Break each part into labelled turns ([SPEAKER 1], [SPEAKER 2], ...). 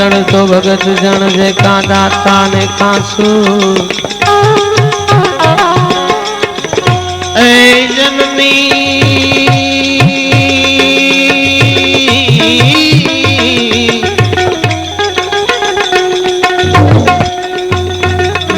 [SPEAKER 1] જણ તો ભગત જણ જે કા દાતા ને કાસુ એ જનની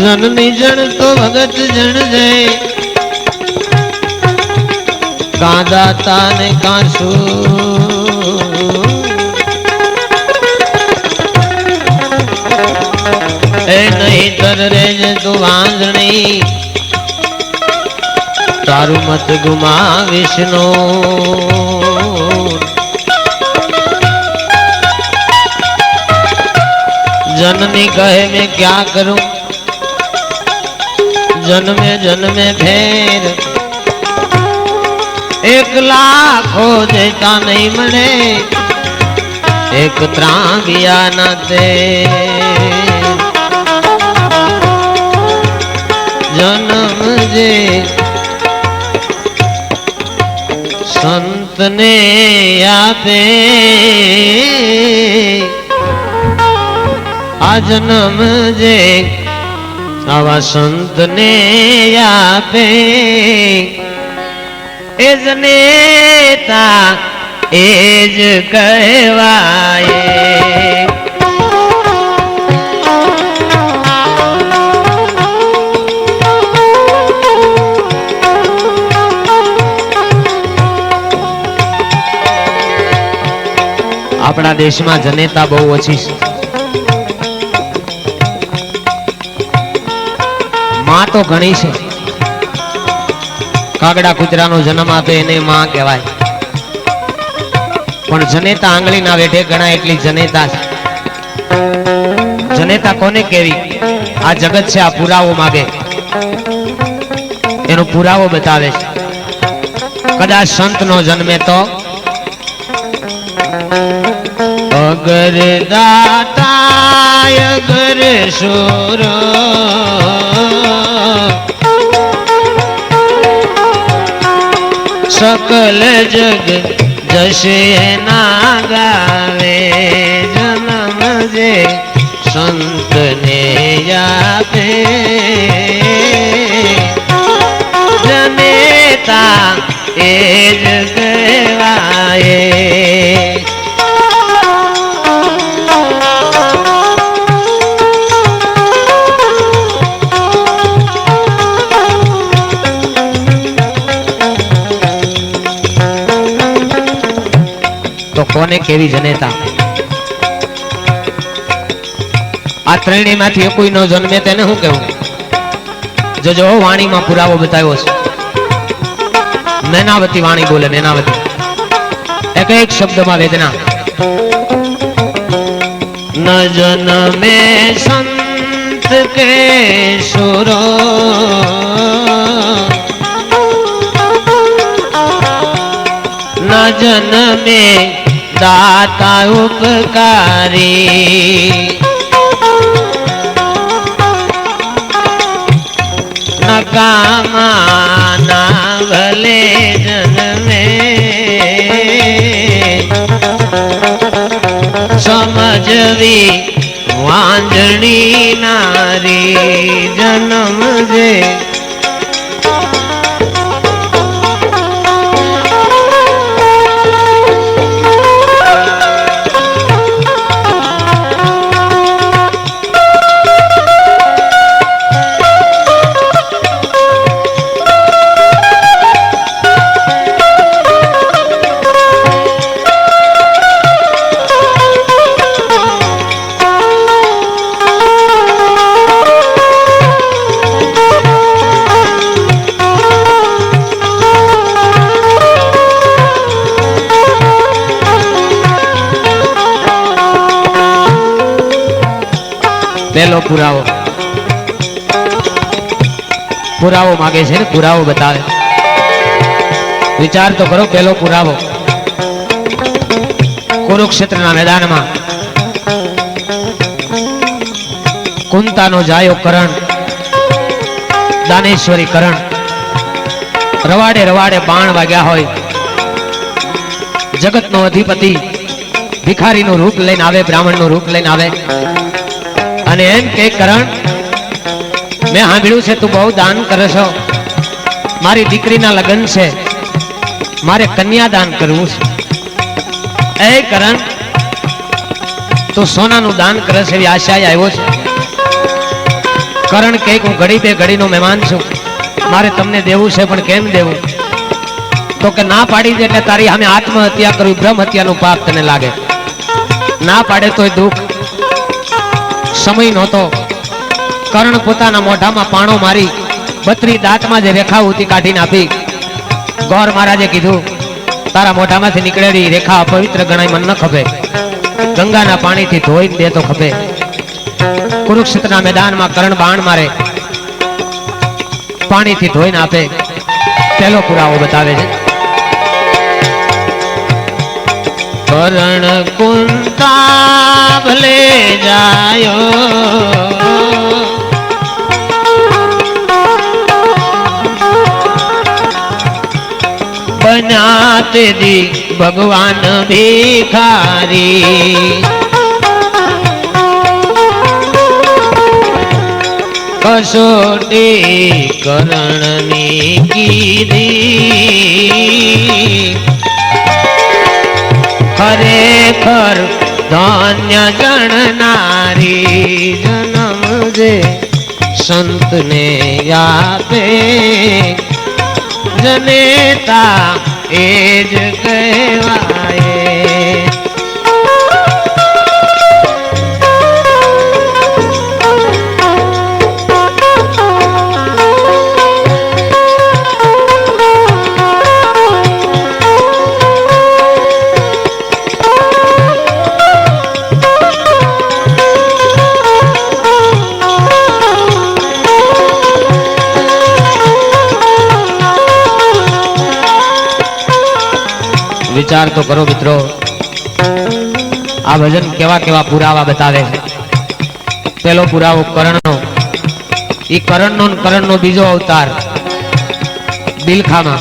[SPEAKER 1] જનની જણ તો ભગત જણ જય કા ને કાસુ એ નહીં તર રેજ તું વાંદણી તારું મત ગુમા વિષ્ણુ જનની કહે મેં ક્યાં કરું? જન્મે જન્મે ફેર. એક લાખો દેતા નહીં મળે. એક ત્રાંગિયા ના તે. જે સંતને યાદે આ જન્મ જે આવા સંતને યાદે એ જ નેતા એ જ કહેવાય. આપણા દેશમાં જનેતા બહુ ઓછી છે. માં તો ઘણી છે. કાગડા કૂતરાનો જન્મ આપે એને માં કહેવાય. પણ જનેતા આંગળીના વેઠે ગણાય એટલી જનેતા છે. જનેતા કોને કેવી આ જગત છે, આ પુરાવો માગે. એનો પુરાવો બતાવે છે. કદાચ સંત નો જન્મે તો અગર દાતા અગર સુર. સકલ જગ જશે ના ગાવે, જન્મ જે સંતને આપે જનેતા એ જ કહેવાય કેવી જનેતા? આ ત્રણેયમાંથી કોઈ નો જન્મે તેને શું કેવું જોજો વાણીમાં પુરાવો બતાવ્યો છે. નૈનાવતી વાણી બોલે, નૈનાવતી. એક એક શબ્દમાં વેદના. ન જન્મે સંત કે સુરો જન્મે દાતા ઉપકારી. નકામાના ભલે જન્મે. સમજવી વાંજણી નારી જન્મ જે પુરાવો. પુરાવો માગે છે ને, પુરાવો બતાવે. વિચાર તો કરો પેલો પુરાવો. કુરુક્ષેત્રના મેદાનમાં કુંતાનો જાયો કરણ, દાનેશ્વરી કરણ, રવાડે રવાડે બાણ વાગ્યા હોય. જગતનો અધિપતિ ભિખારીનું રૂપ લઈને આવે, બ્રાહ્મણનું રૂપ લઈને આવે. અને એમ કે, કરણ, મેં સાંભળ્યું છે તું બહુ દાન કરે છો. મારી દીકરીના લગ્ન છે. મારે કન્યાદાન કરવું છે. એ કરણ, તું સોનાનું દાન કરે છે એવી આશાએ આવ્યો છે. કરણ કે હું ઘડી બે ઘડીનો મહેમાન છું. મારે તમને દેવું છે, પણ કેમ દેવું? તો કે ના પાડી દે એટલે તારી સામે આત્મહત્યા કરવી બ્રહ્મ હત્યાનું પાપ તને લાગે. ના પાડે તોય દુઃખ. સમય નહોતો. કર્ણ પોતાના મોઢામાં પાણો મારી બત્રી દાંતમાં જે રેખા ઉતી કાઢીને આપી. ગોર મહારાજે કીધું, તારા મોઢામાંથી નીકળેલી રેખા અપવિત્ર ગણાય મન ન ખપે. ગંગાના પાણીથી ધોઈ દે તો ખપે. કુરુક્ષેત્રના મેદાનમાં કર્ણ બાણ મારે પાણીથી ધોઈને આપે. પહેલો પુરાવો બતાવે છે. કરણ કુંતા ભલે જાયો. બનાત દી ભગવાન ભિખારી. કસોટી કરણની કીધી. ખરેખર ધન્ય ગણનારી જન્મ જે સંતને આપે. જનેતા એ જ કહેવાય. વિચાર તો કરો મિત્રો. આ ભજન કેવા કેવા પુરાવા બતાવે પેલો પુરાવો કરણનો. એ કરણનો કરણનો બીજો અવતાર. બિલખામાં.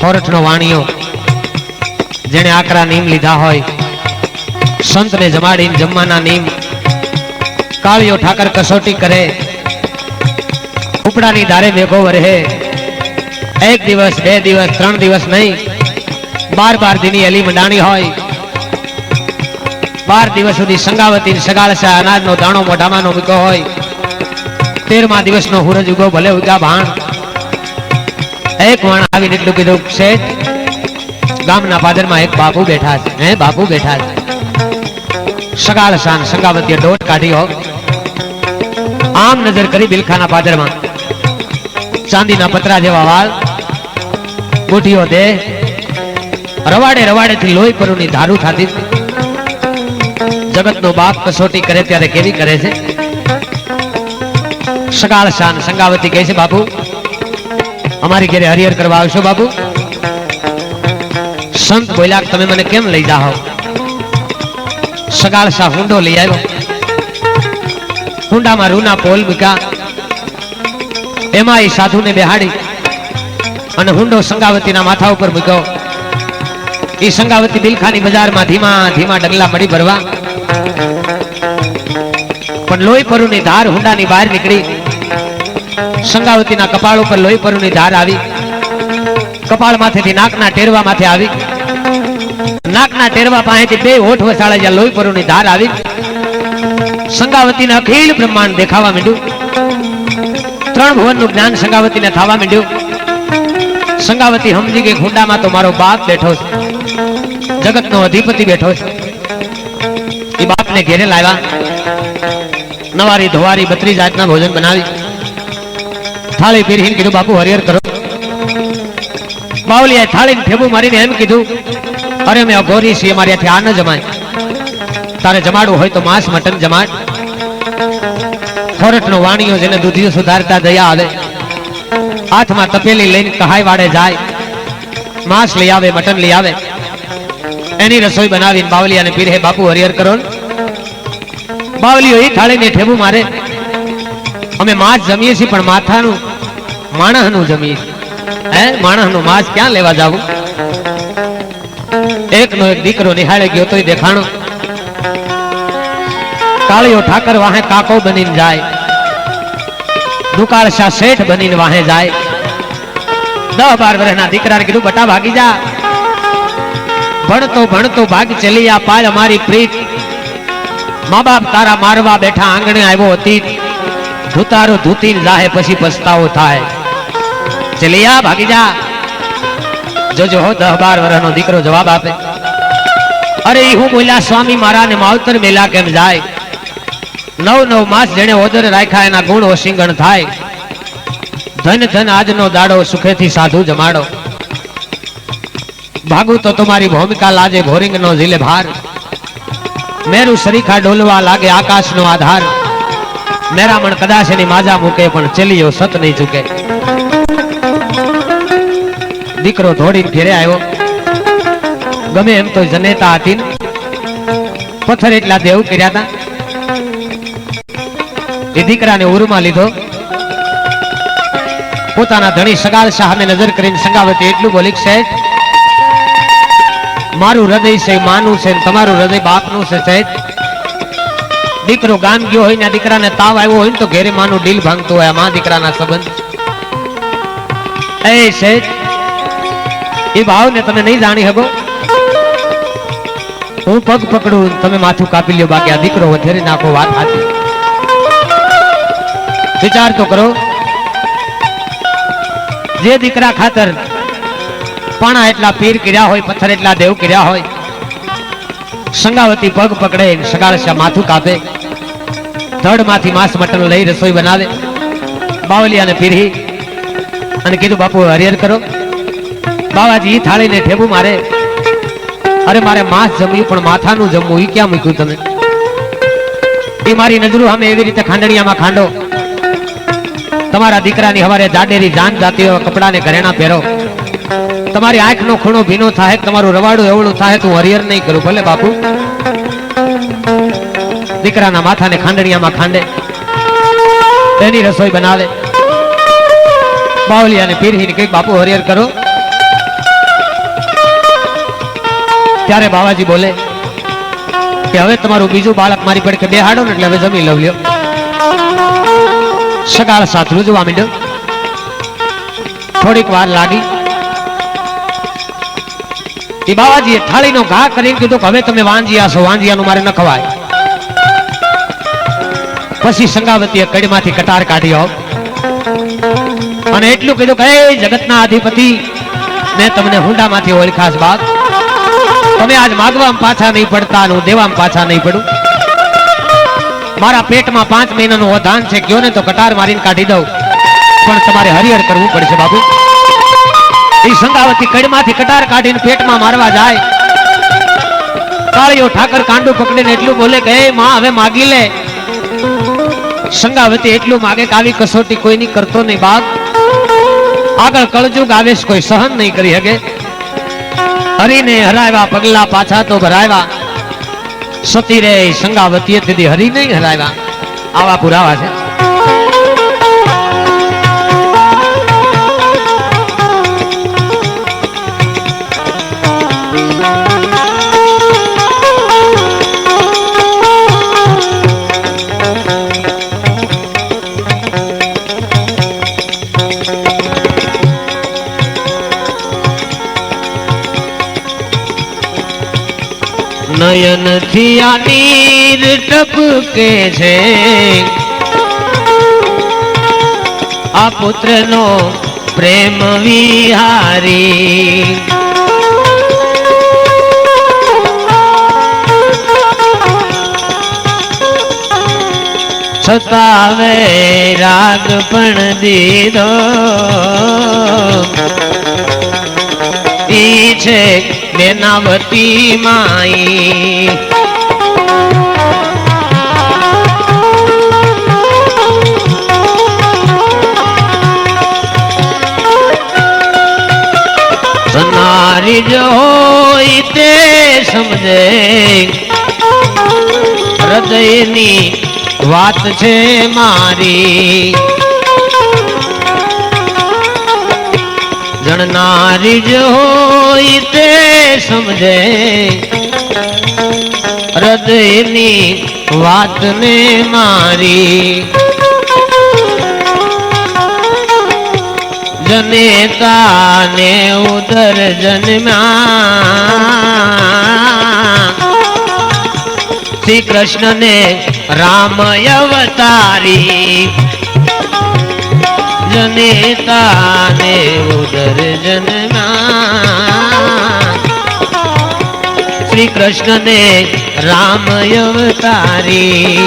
[SPEAKER 1] ખોરઠનો વાણિયો જેણે આકરા નીમ લીધા હોય. સંતને જમાડીને જમવાના નીમ. કાળિયો ઠાકર કસોટી કરે. ઉપડાની ધારે મેઘો વરહે. એક દિવસ, બે દિવસ, ત્રણ દિવસ નહીં. બાર બાર દીની અલી મંડાણી હોય. બાર દિવસ સુધી સંગાવતી સગાળસા અનાજનો દાણો મોઢામાં ઉગો હોય. તેરમા દિવસનો હુરજ ઉગો, ભલે ઉગા ભાણ. એક વાણ આવીને એટલું કીધું, શેઠ, ગામના પાદરમાં એક બાપુ બેઠા છે. હે, બાપુ બેઠા છે. સગાળ સાન સંગાવતીએ દોટ કાઢી હો આમ નજર કરી બિલખાના પાદરમાં. ચાંદીના પતરા જેવા વાળ. મુઠીઓ દે. રવાડે રવાડે થી લોહી પરુની ધારું જગત નો બાપ કસોટી કરે ત્યારે કેવી કરે છે? સગાળ શાન સંગાવતી કહે છે, બાપુ? અમારી ઘરે હરિહર કરવા આવશો, બાપુ? સંત બોલ્યા તમે મને કેમ લઈ જાઓ? સગાળ શાહ હુંડો લઈ આવ્યો. હુંડામાં રૂના પોલ મૂક્યા. એમાં એ સાધુને બેહાડી અને હુંડો સંગાવતીના માથા ઉપર મૂક્યો. એ સંગાવતી બિલખાની બજારમાં ધીમા ધીમા ડગલા મળી ભરવા. પણ લોહી પરુની ધાર હુંડાની બહાર નીકળી. સંગાવતીના કપાળ ઉપર લોહી પરુની ધાર આવી. કપાળ માથેથી નાકના ટેરવા માથે આવી. નાકના ટેરવા પાસેથી બે હોઠ વસાળે જ્યાં લોહી પરુની ધાર આવી. સંગાવતીને અખિલ બ્રહ્માંડ દેખાવા માંડ્યું. ત્રણ ભુવનનું જ્ઞાન સંગાવતીને થવા માંડ્યું. સંગાવતી સમજી ગઈ, ખુંડામાં તો મારો બાપ બેઠો છે. જગતનો અધિપતિ બેઠો છે. એ બાપને ઘેરે લાવ્યા. નવારી ધોવારી બત્રી જાતના ભોજન બનાવી. થાળી પીરીને કીધું, બાપુ, હરિહર કરો. બાવલીએ થાળીને ઠેબુ મારીને એમ કીધું, અરે, મેં અઘોરી છીએ, મારી આ ન જમાય. તારે જમાડવું હોય તો માંસ, મટન જમાડ. ખોરટનો વાણીઓ જેને દૂધિયો સુધારતા દયા આવે. હાથમાં તપેલી લઈને કહાઈ વાડે જાય. માંસ લઈ આવે, મટન લઈ આવે. એની રસોઈ બનાવીને બાવલિયાને પીરે બાપુ હરિહર કરો બાવલીઓ એ થાળીને ઠેબુ મારે. અમે માંસ જમીએ છીએ, પણ માથાનું, માણસનું જમીએ હે, માણસનું માંસ ક્યાં લેવા જાવું? એકનો એક દીકરો નિહાળે ગયો તોય દેખાણો. કાળીઓ ઠાકર વાહે કાકો બનીને જાય. દુકાળ શાહ શેઠ બનીને વાહે જાય. દસ બાર વર્ષના દીકરાને કીધું, બટા, ભાગી જા. ભણતો ભણતો ભાગ ચલી આ પાલ અમારી પ્રીત. મા બાપ તારા મારવા બેઠા આંગણે આવ્યો હતી ધૂતારો ધૂતી જાહે પછી પસ્તાવો થાય. ચલી આ ભાગી જા. જોજો હો, દહ બાર વર્ષનો દીકરો જવાબ આપે. અરે હું બોલ્યા, સ્વામી મારા ને માવતર મેલા કેમ જાય? નવ નવ માસ જેને ઓદર રાખ્યા એના ગુણ ઓસિંગણ થાય. ધન ધન આજનો દાડો સુખેથી સાધુ જમાડો. ભાગું તો તમારી ભૂમિકા લાજે ભોરિંગ નો ઝીલે ભાર. મેરું સરીખા ડોલવા લાગે આકાશ નો આધાર. મેરામણ કદાચ એની માજા મૂકે, પણ ચલીયો સત નહીં ચૂકે. દીકરો દોડીને ફેરે આવ્યો. ગમે એમ તો જનેતા હતી. પથ્થર એટલા દેવ કર્યા હતા એ દીકરાને ઉરમાં લીધો. પોતાના ધણી સગાલ સામે નજર કરીને સંગાવતી એટલું બોલી શેઠ મારું હૃદય છે, માનું છે ને તમારું હૃદય બાપનું છે, સાહેબ. દીકરો ગામ ગયો હોય ને દીકરાને તાવ આવ્યો હોય ને તો ઘેરે માનું ડીલ ભાંગતું હોય મા દીકરાના સંબંધ. એ શેઠ એ ભાવને તમે નહીં જાણી શકો. હું પગ પકડું તમે માથું કાપી લ્યો, બાકી આ દીકરો વધારે નાખો વાત હતી વિચાર તો કરો. જે દીકરા ખાતર પાણા એટલા પીર કર્યા હોય, પથ્થર એટલા દેવ કર્યા હોય. સંગાવતી પગ પકડે સગાળશા માથું કાપે. ધડમાંથી માંસ મટન લઈ રસોઈ બનાવે. બાવલિયાને પીરહી અને કીધું, બાપુ, હરિહર કરો. બાવાજી થાળીને ઠેબુ મારે. અરે, મારે માંસ જમ્યું, પણ માથાનું જમવું એ ક્યાં મૂક્યું તમે? એ મારી નજરો સામે એવી રીતે ખાંડણીયામાં ખાંડો. તમારા દીકરાની હવારે જાડેરી જાન જાતી કપડાને ઘરેણા પહેરો. તમારી આંખનો ખૂણો ભીનો થાય, તમારું રવાડું એવડું થાય, તો હરિહર નહીં કરું, ભલે બાપુ. દીકરાના માથાને ખાંડણીયામાં ખાંડે. એની રસોઈ બનાવે. બાવલિયાને પીરહીને કઈ બાપુ, હરિહર કરો. ત્યારે બાવાજી બોલે કે, હવે તમારું બીજું બાળક મારી પડકે બેહાડો ને એટલે હવે જમી લવ લ્યો. સગાળ સાથ રૂજવા માંડ્યો. થોડીક વાર લાગી. એ બાવાજીએ થાળીનો ઘા કરીને કીધું કે હવે તમે વાંજિયા છો, વાંજિયાનું મારે ન ખવાય. પછી સંગાવતીએ કડીમાંથી કટાર કાઢ્યો અને એટલું કીધું કે "હે જગતના અધિપતિ, મેં તમને હુંડામાંથી ઓળખાશ બાપ. તમે આજ માગવામાં પાછા નહીં પડતા હું દેવામાં પાછા નહીં પડું. મારા પેટમાં પાંચ મહિનાનું વધાન છે, કયો ને તો કટાર મારીને કાઢી દઉં. પણ તમારે હરિહર કરવું પડશે બાબુ એ સંગાવતી કડમાંથી કટાર કાઢીને પેટમાં મારવા જાય. કાળીઓ ઠાકર કાંડું પકડીને એટલું બોલે કે માં, હવે માગી લે. સંગાવતી એટલું માગે કે આવી કસોટી કોઈની કરતો નહીં બાપ. આગળ કળજુગ આવેશ કોઈ સહન નહીં કરી શકે હરીને હરાવ્યા, પગલા પાછા તો ભરાવ્યા. સતી રે સંગાવતીએ તેથી હરી નહીં હરાવ્યા. આવા પુરાવા છે. થી નીર ટપકે છે. આ પુત્ર નો પ્રેમ વિહારી. છતાવે રાગ પણ દીધો. ઈ છે નેનાવતી માઈ. હોય તે સમજે. હૃદયની વાત છે મારી. જણનારી જ હોય તે સમજે. હૃદયની વાતને મારી. જનેતા ને ઉદર જન્મ્યા. શ્રી કૃષ્ણ ને રામ અવતારી. જનેતા ને ઉદર જન્મ્યા. શ્રી કૃષ્ણ ને રામ અવતારી.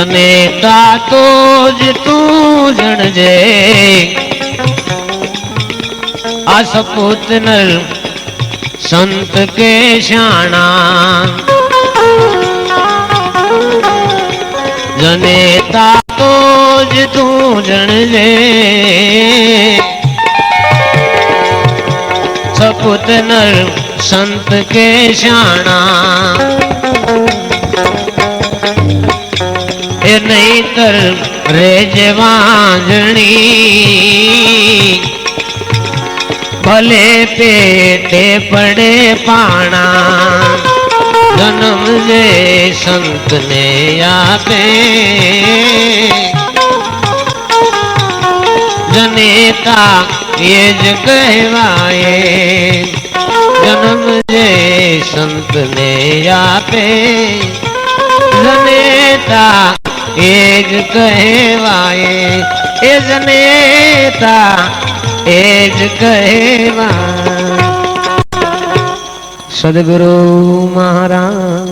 [SPEAKER 1] જનેતા તો જ તું જણજે. આ સપૂત નર સંત કે શાણા. જનેતા તો જ તું જણજે. સપૂત સંત કે શાણા. એ નહીતર રેજ વાંજણી ભલે પેટે પડે પાણા જન્મ જે સંતને આપે જનેતા એ જ કહેવાય જન્મ જે સંતને આપે જનેતા એ જ કહેવાય એ જનેતા એ જ કહેવાય. સદગુરુ મહારાજ